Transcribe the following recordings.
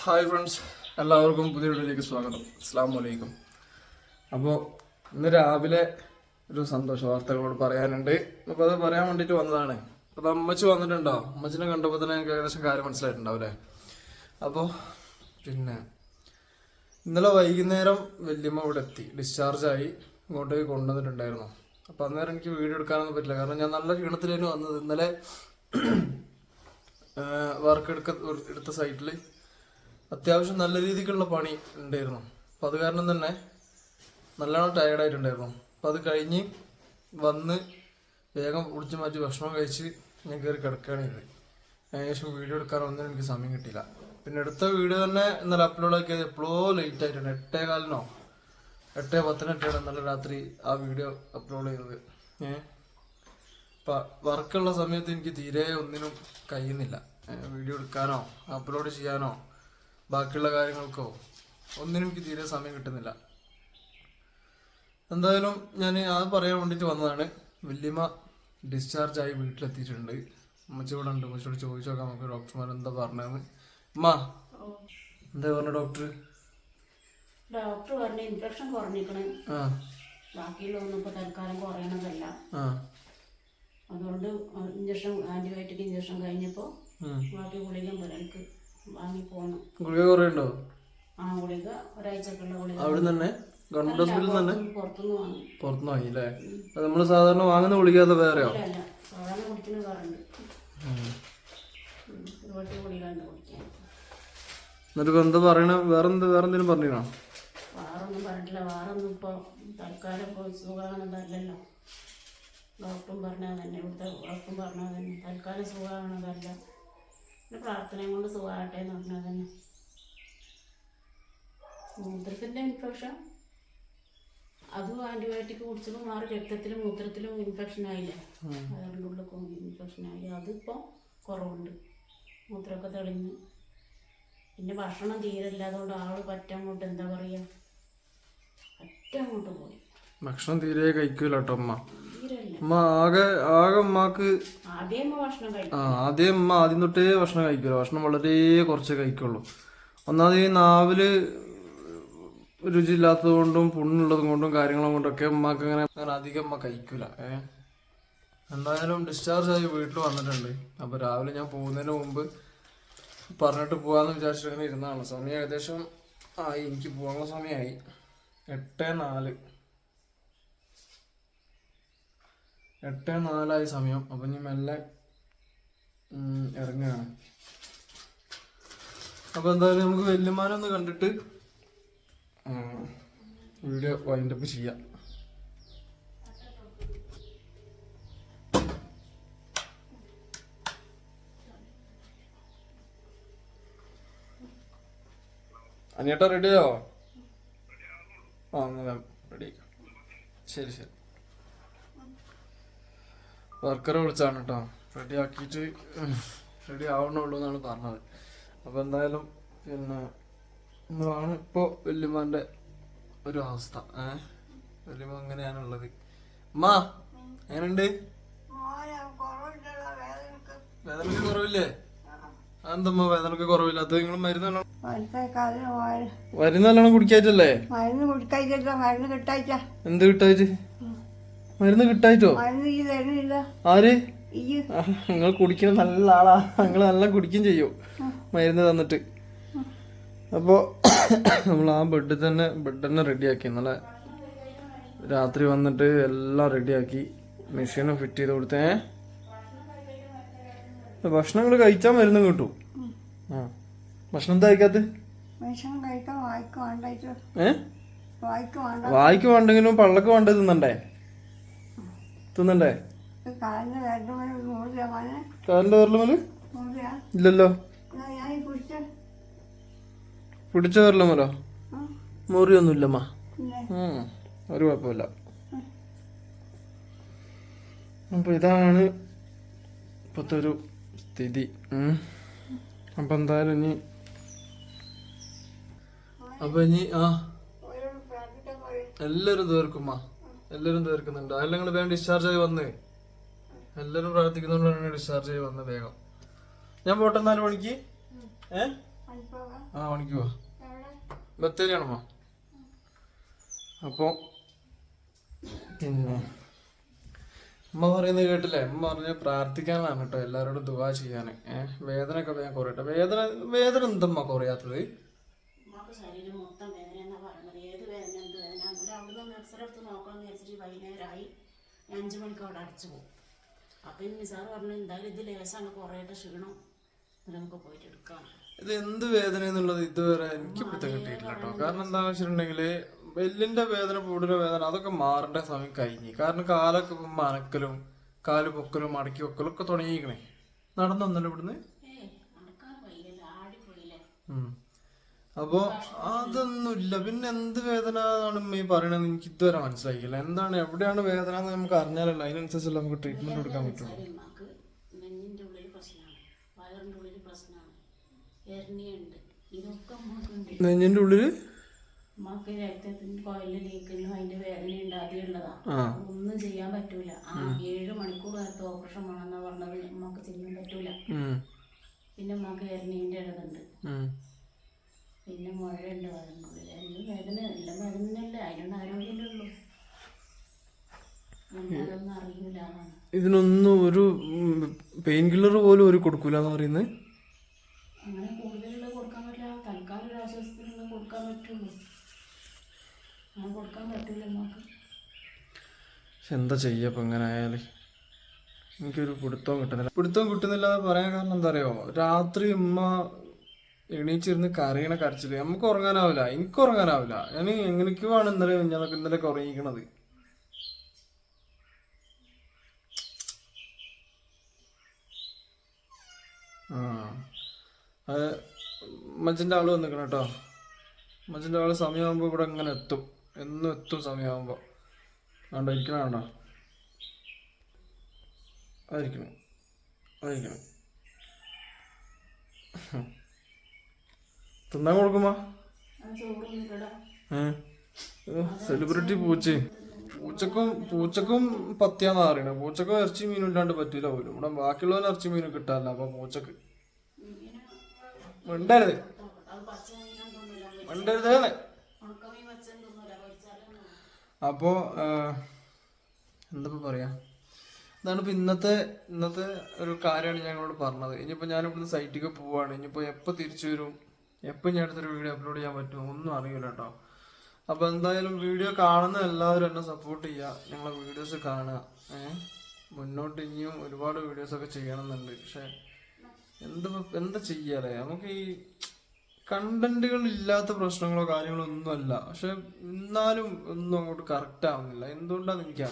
Hi friends എല്ലാവർക്കും പുതിയ വീഡിയോയിലേക്ക് സ്വാഗതം. അസ്സാം വലൈക്കും അപ്പോൾ ഇന്ന് രാവിലെ ഒരു സന്തോഷ വാർത്തകളോട് പറയാനുണ്ട്. അപ്പോൾ അത് പറയാൻ വേണ്ടിയിട്ട് വന്നതാണ്. അപ്പോൾ അമ്മച്ചി വന്നിട്ടുണ്ടോ? അമ്മച്ചിനെ കണ്ടപ്പോൾ തന്നെ എനിക്ക് ഏകദേശം കാര്യം മനസ്സിലായിട്ടുണ്ടാവും അല്ലേ? അപ്പോൾ പിന്നെ ഇന്നലെ വൈകുന്നേരം വല്യമ്മ ഇവിടെ എത്തി. ഡിസ്ചാർജായി ഇങ്ങോട്ടേക്ക് കൊണ്ടുവന്നിട്ടുണ്ടായിരുന്നു. അപ്പോൾ അന്നേരം എനിക്ക് വീഡിയോ എടുക്കാനൊന്നും പറ്റില്ല. കാരണം ഞാൻ നല്ല ക്ഷീണത്തിലായിരുന്നു വന്നത്. ഇന്നലെ വർക്ക് എടുക്ക എടുത്ത സൈറ്റിൽ അത്യാവശ്യം നല്ല രീതിക്കുള്ള പണി ഉണ്ടായിരുന്നു. അപ്പം അത് കാരണം തന്നെ നല്ലോണം ടയർഡായിട്ടുണ്ടായിരുന്നു അപ്പം അത് കഴിഞ്ഞ് വന്ന് വേഗം കുളിച്ച് മാറ്റി ഭക്ഷണം കഴിച്ച് ഞാൻ കയറി കിടക്കുകയാണ് ഏകദേശം വീഡിയോ എടുക്കാനൊന്നും എനിക്ക് സമയം കിട്ടിയില്ല. പിന്നെ എടുത്ത വീഡിയോ തന്നെ ഇന്നലെ അപ്ലോഡ് ആക്കിയത് എപ്പോഴോ ലേറ്റ് ആയിട്ടുണ്ട്. എട്ടേ കാലിനോ? എട്ടേ പത്തിനെട്ടാണ് ഇന്നലെ രാത്രി ആ വീഡിയോ അപ്ലോഡ് ചെയ്തത്. ഏഹ് വർക്കുള്ള സമയത്ത് എനിക്ക് തീരെ ഒന്നിനും കഴിയുന്നില്ല. വീഡിയോ എടുക്കാനോ അപ്ലോഡ് ചെയ്യാനോ ബാക്കിയുള്ള കാര്യങ്ങൾക്കോ? ഒന്നിനും എനിക്ക് തീരെ സമയം കിട്ടുന്നില്ല. എന്തായാലും ഞാൻ അത് പറയാൻ വേണ്ടിയിട്ട് വന്നതാണ്. വല്യമ്മ ഡിസ്ചാർജ് ആയി വീട്ടിലെത്തിയിട്ടുണ്ട്. അമ്മച്ചി ഇവിടെ ഉണ്ട്. അമ്മച്ചോട് ചോദിച്ചു നോക്കാം നമുക്ക് ഡോക്ടർമാർ എന്താ പറഞ്ഞതെന്ന്. അമ്മ എന്താ പറഞ്ഞ ഡോക്ടർ ഡോക്ടർ പറഞ്ഞ ഇൻഫെക്ഷൻ കുറഞ്ഞിരിക്കണേ. ആ. ബാക്കിയുള്ളതൊന്നും ഇപ്പൊ തൽക്കാലം കുറയണതല്ല. അതുകൊണ്ട് ഇഞ്ചക്ഷൻ ആന്റിബയോട്ടിക് ഇഞ്ചക്ഷൻ കഴിഞ്ഞപ്പോ ബാക്കി ഗുളികം എനിക്ക് വാങ്ങി പോകണം ഗുളിക കുറേ ഉണ്ടോ? ആ ഗുളിക ഒരാഴ്ചക്കുള്ള ഗുളിക. അവിടെ തന്നെ? ഗവൺമെന്റ് ഹോസ്പിറ്റലിൽ തന്നെ? പുറത്തുനിന്ന് വാങ്ങി. പുറത്തുനിന്ന് വാങ്ങി അല്ലേ? അത് നമ്മൾ സാധാരണ വാങ്ങുന്ന ഗുളിക അത് വേറെയോ? സാധാരണ കുടിക്കുന്ന കാറുണ്ട് ഒരുപാട് ഗുളിക ഉണ്ട് കുടിക്കാൻ. എന്നിട്ട് ഇപ്പൊ എന്താ പറയണ? വേറെ എന്താ വേറെ എന്തെങ്കിലും പറഞ്ഞോ വേറൊന്നും പറഞ്ഞിട്ടില്ല. വേറൊന്നും ഇപ്പോൾ തൽക്കാലം ഇപ്പോൾ ഡോക്ടറും പറഞ്ഞാൽ തന്നെ ഇവിടുത്തെ ഡോക്ടറും പറഞ്ഞാൽ തന്നെ തൽക്കാലം സുഖമാണെന്നതല്ല പിന്നെ പ്രാർത്ഥനയും കൊണ്ട് സുഖമാകട്ടെ എന്ന് പറഞ്ഞത് തന്നെ. മൂത്രത്തിന്റെ ഇൻഫെക്ഷൻ അതും ആന്റിബയോട്ടിക് കുടിച്ചപ്പോൾ മാറി രക്തത്തിലും മൂത്രത്തിലും ഇൻഫെക്ഷൻ ആയില്ലേ? അതുകൊണ്ടുള്ള ഇൻഫെക്ഷൻ ആയി. അതിപ്പോൾ കുറവുണ്ട്. മൂത്രമൊക്കെ തെളിഞ്ഞ്. പിന്നെ ഭക്ഷണം തീരെ ആൾ പറ്റങ്ങോട്ട് എന്താ പറയുക പറ്റങ്ങോട്ട് പോയി. ഭക്ഷണം തീരെ കഴിക്കൂല കേട്ടോ അമ്മ അമ്മ ആകെ ആകെ അമ്മയ്ക്ക് ആ ആദ്യം അമ്മ ആദ്യം തൊട്ടേ ഭക്ഷണം കഴിക്കൂല. ഭക്ഷണം വളരെ കുറച്ച് കഴിക്കുള്ളൂ. ഒന്നാമത് ഈ നാവിൽ രുചിയില്ലാത്തത് കൊണ്ടും പുണ്ണുള്ളത് കൊണ്ടും കാര്യങ്ങളും കൊണ്ടൊക്കെ അമ്മയ്ക്ക് അങ്ങനെ അങ്ങനെ അധികം അമ്മ കഴിക്കൂല. ഏ? എന്തായാലും ഡിസ്ചാർജ് ആയി വീട്ടിൽ വന്നിട്ടുണ്ട്. അപ്പൊ രാവിലെ ഞാൻ പോകുന്നതിന് മുമ്പ് പറഞ്ഞിട്ട് പോവാന്ന് വിചാരിച്ചിട്ട് അങ്ങനെ ഇരുന്നതാണ്. സമയം ഏകദേശം ആയി. എനിക്ക് പോകാനുള്ള സമയമായി. എട്ട് നാല്. എട്ട് നാലായി സമയം. അപ്പൊ ഞാൻ മെല്ലെ ഇറങ്ങുകയാണ്. അപ്പൊ എന്തായാലും നമുക്ക് വല്യമാനൊന്ന് കണ്ടിട്ട് വീഡിയോ വൈൻഡപ്പ് ചെയ്യാം. അനിയേട്ടാ റെഡിയോ ആ റെഡി ശരി ശരി. വർക്കറെ വിളിച്ചാണ് കേട്ടോ റെഡി ആക്കിയിട്ട് റെഡി ആവണുള്ളൂ എന്നാണ് പറഞ്ഞത്. അപ്പോൾ എന്തായാലും പിന്നെ ഇതാണ് ഇപ്പോൾ വല്യമ്മാന്റെ ഒരു അവസ്ഥ. ഏ? വല്യമ്മ അങ്ങനെയാണുള്ളത് അമ്മാ എങ്ങനെയുണ്ട്? വേദനക്ക് കുറവില്ലേ? അതെന്തമ്മ വേദനക്ക് കുറവില്ല അത് നിങ്ങൾ മരുന്ന് മരുന്ന് നല്ലോണം കുടിക്കാറ്റല്ലേ മരുന്ന് കുടിക്കായിട്ടില്ല മരുന്ന് കിട്ടായിട്ട. എന്ത് കിട്ടായിട്ട്? മരുന്ന് കിട്ടായിട്ടോ? ആര്? നിങ്ങൾ കുടിക്കുന്ന നല്ല ആളാ. നിങ്ങൾ നല്ല കുടിക്കും ചെയ്യും. മരുന്ന് തന്നിട്ട്. അപ്പോൾ നമ്മൾ ആ ബെഡ് തന്നെ ബെഡ് തന്നെ റെഡിയാക്കി ഇന്നലെ രാത്രി വന്നിട്ട് എല്ലാം റെഡിയാക്കി മെഷീനും ഫിറ്റ് ചെയ്ത് കൊടുത്തേ. ഭക്ഷണങ്ങൾ കഴിച്ചാൽ മരുന്ന് കിട്ടും. ആ. ഭക്ഷണം എന്താ കഴിക്കാത്ത? വായിക്ക് വേണ്ടെങ്കിലും പള്ളക്ക് വേണ്ടത് തിന്നണ്ടേ? തിന്നണ്ടേ കാലിന്റെ വിരലുമൽ ഇല്ലല്ലോ. പിടിച്ച വിരലുമലോ മുറിയൊന്നുമില്ലമ്മ. ഒരു കുഴപ്പമില്ല. അപ്പൊ ഇതാണ് ഇപ്പോഴത്തെ ഒരു സ്ഥിതി. അപ്പൊ എന്തായാലും ഇനി അപ്പൊ ഇനി ആ. എല്ലാരും തീർക്കുമ്മ എല്ലാരും തീർക്കുന്നുണ്ട്. അതെല്ലാം നിങ്ങൾ വേഗം ഡിസ്ചാർജ് ആയി വന്നേ. എല്ലാരും പ്രാർത്ഥിക്കുന്നതുകൊണ്ടാണ് ഡിസ്ചാർജ് ആയി വന്നത് വേഗം. ഞാൻ പോട്ടെ നാല് മണിക്ക് ഏ? പണിപ്പോകാം ആ മണിക്ക് പോവാ. ബത്തേരി ആണോ അപ്പോൾ പിന്നെ അമ്മ പറയുന്നത് കേട്ടില്ലേ? അമ്മ പറഞ്ഞ് പ്രാർത്ഥിക്കാനാണ് കേട്ടോ എല്ലാവരോടും ദുവാ ചെയ്യാൻ ഏഹ് വേദനയൊക്കെ വേഗം കുറയട്ടെ. വേദന വേദന എന്തമ്മ കുറയാത്തത് ഉമ്മാക്ക് ശരീരം മൊത്തം വേദന എന്നാ പറയുന്നത് ഏത് വേദന എന്ത് വേദന എന്നിട്ട് എക്സ്റേ എടുത്ത് നോക്കാമെന്ന് വിചാരിച്ചിട്ട് വൈകുന്നേരമായി അഞ്ച് മണിക്ക് അവിടെ അടച്ചു പോകും. അപ്പം ഈ നിസാർ പറഞ്ഞു എന്തായാലും ഇത് ലേശാണ് കുറേയൊക്കെ ക്ഷീണം. നമുക്ക് പോയിട്ട് എടുക്കാം. ഇത് എന്ത് വേദന എന്നുള്ളത് ഇതുവരെ എനിക്ക് പിടുത്തം കിട്ടിയിട്ടില്ല കേട്ടോ. കാരണം എന്താണെന്ന് വെച്ചിട്ടുണ്ടെങ്കിൽ എല്ലിന്റെ വേദന പൂടിന്റെ വേദന അതൊക്കെ മാറേണ്ട സമയം കഴിഞ്ഞു. കാരണം കാലൊക്കെ മനക്കലും കാൽ പൊക്കലും മടക്കി വെക്കലും ഒക്കെ തുടങ്ങിയിരിക്കണേ. ഇവിടുന്ന്? നടക്കാൻ വയ്യല്ലോ. ആടിപ്പോയില്ലേ ഉം. അപ്പോ അതൊന്നുമില്ല പിന്നെ എന്ത് വേദന എന്നാണ് ഈ പറയണത്? എനിക്ക് ഇതുവരെ മനസ്സിലാക്കിയില്ല എന്താണ് എവിടെയാണ് വേദന എന്ന് നമുക്ക് അറിഞ്ഞാലല്ലോ അതിനനുസരിച്ചല്ല നമുക്ക് ട്രീറ്റ്മെന്റ് കൊടുക്കാൻ പറ്റുള്ളൂ. ഉള്ളിൽ ഉള്ളിൽ നെഞ്ഞിന്റെ ഉള്ളിൽ ഉമ്മാക്ക് രക്തത്തിന്റെ കോയിൽ ലീക്കുന്നു അതിന്റെ വേദന ഒന്നും ചെയ്യാൻ പറ്റൂല. ആ ഏഴ് മണിക്കൂർ നേരത്തെ ഓപ്പറേഷൻ വേണമെന്നാ പറഞ്ഞത്. ഉമ്മാക്ക് ചെയ്യാൻ പറ്റൂല. പിന്നെ ഉമ്മാക്ക് ഇടതുണ്ട്. പിന്നെ മുഴയുണ്ട് വയറിനുള്ളിൽ എല്ലാം വേദന എല്ലാം വേദനയല്ലേ അതിനൊന്നും ആരോഗ്യമല്ലേ ഉള്ളൂ. നമ്മളതൊന്നും അറിയൂല അതാണ് ഇതിനൊന്നും ഒരു പെയിൻ കില്ലർ പോലും ഒരു കൊടുക്കൂല എന്ന് പറയുന്നത് അങ്ങനെ കൂടുതലുള്ള കൊടുക്കാൻ പറ്റില്ല. തൽക്കാലം ഒരു ആശ്വാസത്തിനുള്ള കൊടുക്കാൻ പറ്റുള്ളൂ. അങ്ങനെ കൊടുക്കാൻ പറ്റില്ല നമുക്ക് എന്താ എന്താ ചെയ്യപ്പോ ഇങ്ങനെ ആയാലേ എനിക്കൊരു പിടുത്തവും കിട്ടുന്നില്ല. പിടുത്തവും കിട്ടുന്നില്ല എന്ന് പറയാൻ കാരണം എന്താ അറിയോ? രാത്രി ഉമ്മ എണീച്ചിരുന്ന് കരയണ കരച്ചിൽ. നമുക്ക് ഉറങ്ങാനാവില്ല. എനിക്ക് ഉറങ്ങാനാവില്ല. ഞാൻ എങ്ങനെയൊക്കെയാണ് ഇന്നലെ ഞാൻ ഇന്നലെ ഉറങ്ങിക്കണത് ആ. അത് മജ്ജിന്റെ ആൾ വന്നിക്കണം കേട്ടോ. മജ്ജിന്റെ ആൾ സമയമാകുമ്പോൾ ഇവിടെ ഇങ്ങനെ എത്തും. എന്നും എത്തും സമയമാകുമ്പോൾ ആണ്ടോ ഇരിക്കണ കണ്ടോ അതിരിക്കണം ആയിരിക്കണം. തിന്നാൻ കൊടുക്കുമ്പോ? സെലിബ്രിറ്റി പൂച്ച. പൂച്ചക്കും പൂച്ചക്കും പത്തിയാന്ന് അറിയണ പൂച്ചക്കും ഇറച്ചി മീനും ഇല്ലാണ്ട് പറ്റൂല പോലും. ഇവിടെ ബാക്കിയുള്ളവന് ഇറച്ചി മീനും കിട്ടാറില്ല അപ്പൊ പൂച്ചക്ക്. മിണ്ടരുത്. മിണ്ടരുത് അപ്പോ എന്താ പറയാ? ഇതാണ് ഇപ്പൊ ഇന്നത്തെ ഇന്നത്തെ ഒരു കാര്യമാണ് ഞങ്ങളോട് പറഞ്ഞത്. ഇനിയിപ്പോൾ ഞാനിവിടുന്ന് സൈറ്റിക്ക് സൈറ്റിലേക്ക് പോവാണ്. ഇനിയിപ്പോൾ എപ്പോൾ തിരിച്ചു വരും? എപ്പോൾ ഞാൻ അടുത്തൊരു വീഡിയോ അപ്ലോഡ് ചെയ്യാൻ പറ്റുമോ ഒന്നും അറിയില്ല കേട്ടോ. അപ്പോൾ എന്തായാലും വീഡിയോ കാണുന്ന എല്ലാവരും എന്നെ സപ്പോർട്ട് ചെയ്യുക. ഞങ്ങളെ വീഡിയോസ് കാണുക. ഏഹ് മുന്നോട്ട് ഇനിയും ഒരുപാട് വീഡിയോസ് ഒക്കെ ചെയ്യണമെന്നുണ്ട്. പക്ഷെ എന്താ എന്താ ചെയ്യാലേ നമുക്ക് ഈ കണ്ടന്റുകൾ ഇല്ലാത്ത പ്രശ്നങ്ങളോ കാര്യങ്ങളോ ഒന്നുമല്ല. പക്ഷെ എന്നാലും ഒന്നും അങ്ങോട്ട് കറക്റ്റ് ആവുന്നില്ല. എന്തുകൊണ്ടാന്ന് എനിക്ക്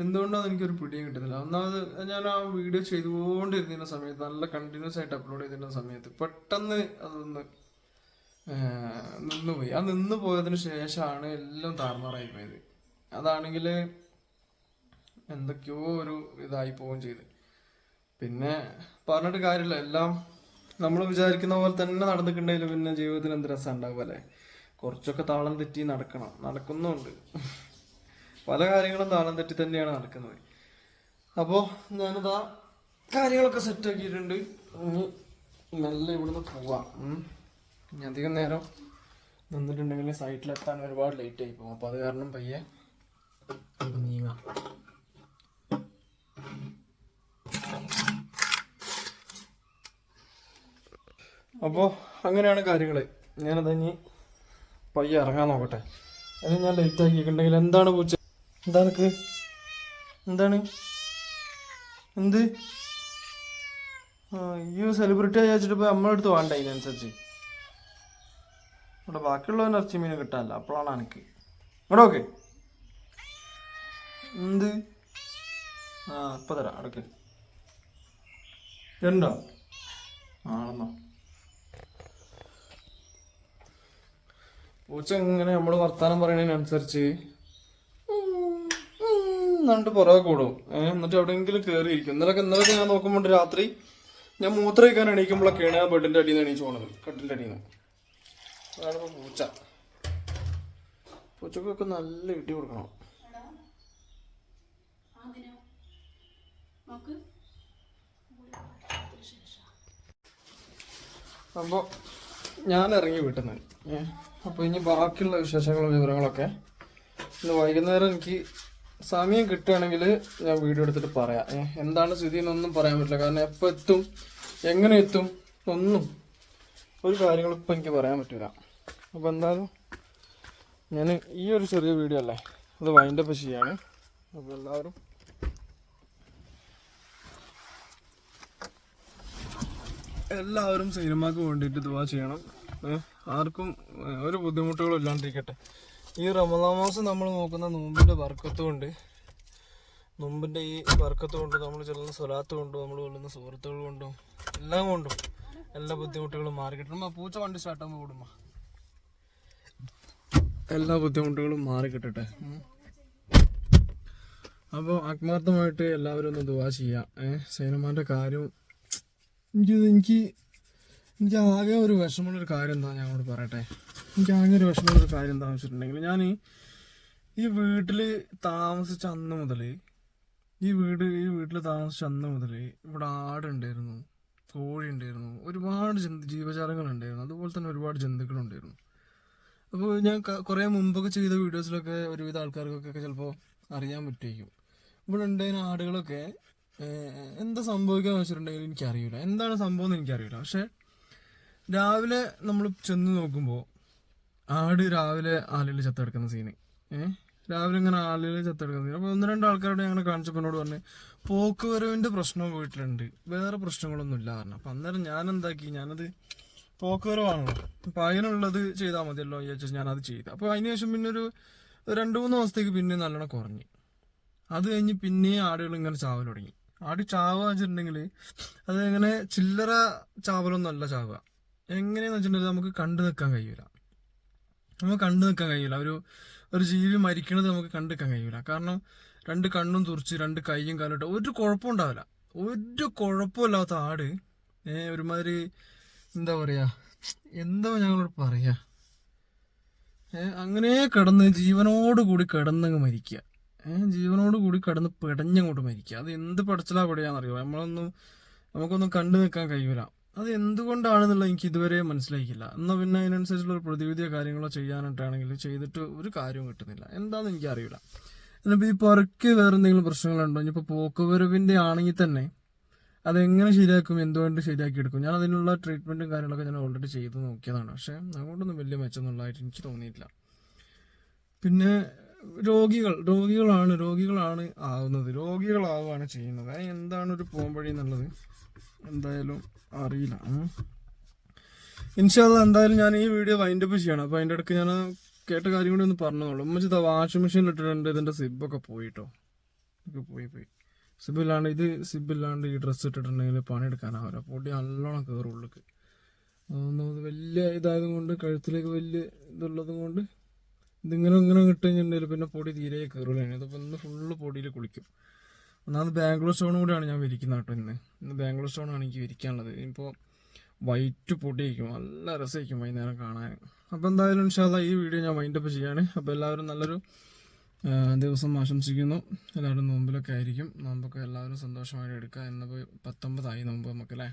എനിക്ക് എനിക്കൊരു പിടിയും കിട്ടുന്നില്ല. ഒന്നാമത് ഞാൻ ആ വീഡിയോ ചെയ്തുകൊണ്ടിരുന്ന സമയത്ത് നല്ല കണ്ടിന്യൂസ് ആയിട്ട് അപ്ലോഡ് ചെയ്തിരുന്ന സമയത്ത് പെട്ടെന്ന് അതൊന്ന് നിന്നുപോയി. ആ നിന്ന് പോയതിന് ശേഷമാണ് എല്ലാം താറുമാറായി പോയത്. അതാണെങ്കിൽ എന്തൊക്കെയോ ഒരു ഇതായി പോവുകയും ചെയ്ത്. പിന്നെ പറഞ്ഞിട്ട് കാര്യമില്ല. എല്ലാം നമ്മൾ വിചാരിക്കുന്ന പോലെ തന്നെ നടന്നിട്ടുണ്ടെങ്കിൽ പിന്നെ ജീവിതത്തിന് എന്ത് രസം ഉണ്ടാവും അല്ലേ? കുറച്ചൊക്കെ താളം തെറ്റി നടക്കണം. നടക്കുന്നുണ്ട്. പല കാര്യങ്ങളും താളം തെറ്റി തന്നെയാണ് നടക്കുന്നത്. അപ്പോൾ ഞാനിതാ കാര്യങ്ങളൊക്കെ സെറ്റ് ആക്കിയിട്ടുണ്ട്. നല്ല ഇവിടുന്ന് പോവാം. അധികം നേരം നിന്നിട്ടുണ്ടെങ്കിൽ സൈറ്റിലെത്താൻ ഒരുപാട് ലേറ്റ് ആയി പോകും. അപ്പോൾ അത് കാരണം പയ്യെ നീങ്ങാം. അപ്പോൾ അങ്ങനെയാണ് കാര്യങ്ങൾ ഞാനത് ഇനി പയ്യെ ഇറങ്ങാൻ നോക്കട്ടെ. അല്ലെങ്കിൽ ഞാൻ ലേറ്റ് ആക്കിയിട്ടുണ്ടെങ്കിൽ എന്താണ് പൂച്ച എന്താ? നിനക്ക് എന്താണ് എന്ത് ഈ സെലിബ്രിറ്റി അയച്ചിട്ട് പോയി നമ്മളെടുത്ത് വേണ്ട അതിനനുസരിച്ച്. ഇവിടെ ബാക്കിയുള്ളവന് ഇറച്ചി മീൻ കിട്ടാനല്ല. അപ്പോഴാണ് എനിക്ക് ഇവിടെ ഓക്കെ എന്ത്? ആ ഇപ്പം തരാം. അടക്ക് ഉണ്ടോ ആണെന്നോ പൂച്ച ഇങ്ങനെ നമ്മൾ വർത്താനം പറയുന്നതിനനുസരിച്ച് എന്നിട്ട് പുറകെ കൂടും. ഏഹ് എന്നിട്ട് എവിടെയെങ്കിലും കയറിയിരിക്കും ഇന്നലൊക്കെ ഇന്നലൊക്കെ ഞാൻ നോക്കുമ്പോൾ രാത്രി ഞാൻ മൂത്രയിക്കാൻ എണീക്കുമ്പോഴൊക്കെയാണ് ആ ബെഡിന്റെ അടിയിൽ നിന്ന് എണീച്ച് പോണത്. കട്ടിന്റെ അടിയിൽ നിന്ന്. അതാണ് ഇപ്പൊ പൂച്ച. പൂച്ചക്കൊക്കെ നല്ല ഇടി കൊടുക്കണം. അപ്പോൾ ഞാൻ ഇറങ്ങി വീട്ടിൽ നിന്ന്. അപ്പോൾ ഇനി ബാക്കിയുള്ള വിശേഷങ്ങളും വിവരങ്ങളൊക്കെ ഇന്ന് വൈകുന്നേരം എനിക്ക് സമയം കിട്ടുകയാണെങ്കിൽ ഞാൻ വീഡിയോ എടുത്തിട്ട് പറയാം. എന്താണ് സ്ഥിതി എന്നൊന്നും പറയാൻ പറ്റില്ല. കാരണം എപ്പോൾ എത്തും എങ്ങനെ എത്തും ഒന്നും ഒരു കാര്യങ്ങളും ഇപ്പം എനിക്ക് പറയാൻ പറ്റില്ല അപ്പോൾ എന്തായാലും ഞാൻ ഈ ഒരു ചെറിയ വീഡിയോ അല്ലേ അത് വൈൻഡപ്പ് ചെയ്യാണ്. അപ്പോൾ എല്ലാവരും എല്ലാവരും സിനിമക്ക് വേണ്ടിയിട്ട് ദുവാ ചെയ്യണം. ആർക്കും ഒരു ബുദ്ധിമുട്ടുകളും ഇല്ലാണ്ടിരിക്കട്ടെ. ഈ റമദാൻ മാസം നമ്മൾ നോക്കുന്ന നോമ്പിന്റെ വർക്കത്ത് കൊണ്ട് നോമ്പിന്റെ ഈ വർക്കത്ത് കൊണ്ട് നമ്മൾ ചെല്ലുന്ന സ്വലാത്ത് കൊണ്ടും നമ്മൾ ചെല്ലുന്ന സുഹൃത്തുക്കൾ കൊണ്ടും എല്ലാം കൊണ്ടും എല്ലാ ബുദ്ധിമുട്ടുകളും മാറി കിട്ടണം ആ പൂച്ച വണ്ടി സ്റ്റാർട്ടാകുമ്പോൾ കൂടുമ്പ എല്ലാ ബുദ്ധിമുട്ടുകളും മാറി കിട്ടട്ടെ അപ്പോൾ ആത്മാർത്ഥമായിട്ട് എല്ലാവരും ഒന്ന് ദുവാ ചെയ്യാം. ഏഹ് സൈനമാന്റെ കാര്യം എനിക്ക് എനിക്ക് ആകെ ഒരു വിഷമമുള്ളൊരു കാര്യം എന്താ അങ്ങോട്ട് പറയട്ടെ? എനിക്ക് ആകെ ഒരു വിഷമമുള്ളൊരു കാര്യം എന്താണെന്ന് വെച്ചിട്ടുണ്ടെങ്കിൽ ഞാൻ ഈ വീട്ടിൽ താമസിച്ച അന്ന് മുതൽ ഈ വീട് ഈ വീട്ടിൽ താമസിച്ച അന്ന് മുതൽ ഇവിടെ ആടുണ്ടായിരുന്നു കോഴി ഉണ്ടായിരുന്നു ഒരുപാട് ജന്തു ജീവജാലങ്ങൾ ഉണ്ടായിരുന്നു അതുപോലെ തന്നെ ഒരുപാട് ജന്തുക്കളുണ്ടായിരുന്നു അപ്പോൾ ഞാൻ കുറേ മുമ്പൊക്കെ ചെയ്ത വീഡിയോസിലൊക്കെ ഒരുവിധ ആൾക്കാർക്കൊക്കെ ചിലപ്പോൾ അറിയാൻ പറ്റുമായിരിക്കും. ഇവിടെ ഉണ്ടായിരുന്ന ആടുകളൊക്കെ എന്താ സംഭവിക്കാന്ന് വെച്ചിട്ടുണ്ടെങ്കിൽ എനിക്കറിയില്ല. എന്താണ് സംഭവം എന്ന് എനിക്കറിയില്ല. പക്ഷേ രാവിലെ നമ്മൾ ചെന്ന് നോക്കുമ്പോൾ ആട് രാവിലെ ആലിൽ ചത്തെടുക്കുന്ന സീന് ഏഹ് രാവിലെ ഇങ്ങനെ ആലിൽ ചത്തെടുക്കുന്ന സീൻ അപ്പോൾ ഒന്ന് രണ്ട് ആൾക്കാരോട് ഞങ്ങൾ കാണിച്ചപ്പോൾ എന്നോട് പറഞ്ഞു പോക്കുവരവിന്റെ പ്രശ്നം വീട്ടിലുണ്ട്. വേറെ പ്രശ്നങ്ങളൊന്നും ഇല്ല പറഞ്ഞു. അപ്പം അന്നേരം ഞാൻ എന്താക്കി ഞാനത് പോക്കുവരവാണല്ലോ. അപ്പം അതിനുള്ളത് ചെയ്താൽ മതിയല്ലോ ചോദിച്ചാൽ ഞാനത് ചെയ്തു. അപ്പോൾ അതിന് ശേഷം പിന്നെ ഒരു രണ്ട് മൂന്ന് ദിവസത്തേക്ക് പിന്നെ നല്ലോണം കുറഞ്ഞു. അത് കഴിഞ്ഞ് പിന്നെയും ആടുകൾ ഇങ്ങനെ ചാവൽ തുടങ്ങി. ആട് ചാവുക വെച്ചിട്ടുണ്ടെങ്കിൽ അത് എങ്ങനെ ചില്ലറ ചാവലൊന്നല്ല ചാവുക. എങ്ങനെയാന്ന് വെച്ചിട്ടുണ്ടെങ്കിൽ നമുക്ക് കണ്ടു നിൽക്കാൻ കഴിയൂല. നമുക്ക് കണ്ടു നിൽക്കാൻ കഴിയില്ല. ഒരു ഒരു ജീവി മരിക്കണത് നമുക്ക് കണ്ടു നിൽക്കാൻ കഴിയില്ല. കാരണം രണ്ട് കണ്ണും തുറച്ച് രണ്ട് കൈയും കാലിട്ട് ഒരു കുഴപ്പം ഉണ്ടാവില്ല. ഒരു കുഴപ്പമില്ലാത്ത ആട് ഒരുമാതിരി എന്താ പറയാ എന്താ ഞങ്ങളോട് പറയാ. ഏ അങ്ങനെ കിടന്ന് ജീവനോട് കൂടി കിടന്നങ്ങ് മരിക്കുക. ജീവനോട് കൂടി കിടന്ന് പിടഞ്ഞങ്ങോട്ട് മരിക്കുക. അത് എന്ത് പടച്ചിലാ പെടുകയാണെന്നറിയോ നമ്മളൊന്നും നമുക്കൊന്നും കണ്ടു നിൽക്കാൻ കഴിയൂല. അത് എന്തുകൊണ്ടാണെന്നുള്ളത് എനിക്ക് ഇതുവരെ മനസ്സിലാക്കിയില്ല എന്നാൽ പിന്നെ അതിനനുസരിച്ചുള്ള ഒരു പ്രതിവിധിയോ കാര്യങ്ങളോ ചെയ്യാനായിട്ടാണെങ്കിൽ ചെയ്തിട്ട് ഒരു കാര്യവും കിട്ടുന്നില്ല. എന്താണെന്ന് എനിക്ക് അറിയില്ല. എന്നിപ്പോൾ ഈ പുറക്ക് വേറെ എന്തെങ്കിലും പ്രശ്നങ്ങളുണ്ടോ? ഇനിയിപ്പോൾ പോക്കുവരവിന്റെ ആണെങ്കിൽ തന്നെ അതെങ്ങനെ ശരിയാക്കും? എന്തുകൊണ്ട് ശരിയാക്കി എടുക്കും ഞാൻ അതിനുള്ള ട്രീറ്റ്മെന്റും കാര്യങ്ങളൊക്കെ ഞാൻ ഓൾറെഡി ചെയ്ത് നോക്കിയതാണ്. പക്ഷേ അതുകൊണ്ടൊന്നും വലിയ മെച്ചമൊന്നുള്ളതായിട്ട് എനിക്ക് തോന്നിയിട്ടില്ല. പിന്നെ രോഗികൾ രോഗികളാണ് രോഗികളാണ് ആവുന്നത്. രോഗികളാവുകയാണ് ചെയ്യുന്നത്. എന്താണ് ഒരു പോംവഴി എന്നുള്ളത്? എന്തായാലും അറിയില്ല. ഇൻഷാല്ല എന്തായാലും ഞാൻ ഈ വീഡിയോ വൈൻഡ് അപ്പ് ചെയ്യണം. അപ്പോൾ അതിന്റെ ഇടയ്ക്ക് ഞാൻ കേട്ട കാര്യം കൂടി ഒന്ന് പറഞ്ഞോളൂ. ഉമ്മച്ചി വാഷിംഗ് മെഷീനിൽ ഇട്ടിട്ടുണ്ട്. ഇതിന്റെ സിബൊക്കെ പോയിട്ടോ ഒക്കെ പോയി പോയി. സിബില്ലാണ്ട് ഇത് സിബില്ലാണ്ട് ഈ ഡ്രസ്സ് ഇട്ടിട്ടുണ്ടെങ്കിൽ പണിയെടുക്കാനാവില്ല പൊടി നല്ലോണം കയറും ഉള്ളിക്ക്. അതൊന്നും വലിയ ഇതായത് കൊണ്ട് കഴുത്തിലേക്ക് വലിയ ഇതുള്ളത് കൊണ്ട് ഇതിങ്ങനെ ഇങ്ങനെ കിട്ടുകഴിഞ്ഞിട്ടുണ്ടെങ്കിൽ പിന്നെ പൊടി തീരെ കയറില്ല ഇതിപ്പോൾ ഇന്ന് ഫുള്ള് പൊടിയിൽ കുളിക്കും. ഒന്നാമത് ബാംഗ്ലൂർ സ്റ്റോണും കൂടിയാണ് ഞാൻ വിരിക്കുന്നത് കേട്ടോ ഇന്ന്. ഇന്ന് ബാംഗ്ലൂർ സ്റ്റോണാണ് എനിക്ക് വിരിക്കാനുള്ളത്. ഇപ്പോൾ വൈറ്റ് പൊട്ടിയിരിക്കും. നല്ല രസമായിരിക്കും വൈകുന്നേരം കാണാൻ. അപ്പോൾ എന്തായാലും ഇൻഷാല്ല ഈ വീഡിയോ ഞാൻ വൈൻഡപ്പ് ചെയ്യാണ്. അപ്പോൾ എല്ലാവരും നല്ലൊരു ദിവസം ആശംസിക്കുന്നു. എല്ലാവരും നോമ്പിലൊക്കെ ആയിരിക്കും. നോമ്പൊക്കെ എല്ലാവരും സന്തോഷമായിട്ട് എടുക്കുക. എന്നിപ്പോൾ പത്തൊമ്പതായി നോമ്പ് നമുക്കല്ലേ?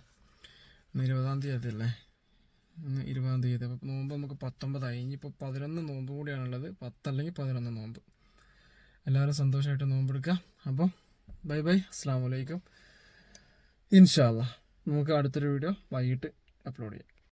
ഇന്ന് ഇരുപതാം തീയതി അല്ലേ? ഇന്ന് ഇരുപതാം തീയതി. അപ്പോൾ നോമ്പ് നമുക്ക് പത്തൊമ്പതായി. ഇനിയിപ്പോൾ പതിനൊന്ന് നോമ്പ് കൂടിയാണുള്ളത്. പത്തല്ലെങ്കിൽ പതിനൊന്ന് നോമ്പ്. എല്ലാവരും സന്തോഷമായിട്ട് നോമ്പെടുക്കുക. അപ്പോൾ ബൈ ബൈ അസ്സാം വലൈക്കും ഇൻഷാല്ല നമുക്ക് അടുത്തൊരു വീഡിയോ വൈകിട്ട് അപ്ലോഡ് ചെയ്യാം.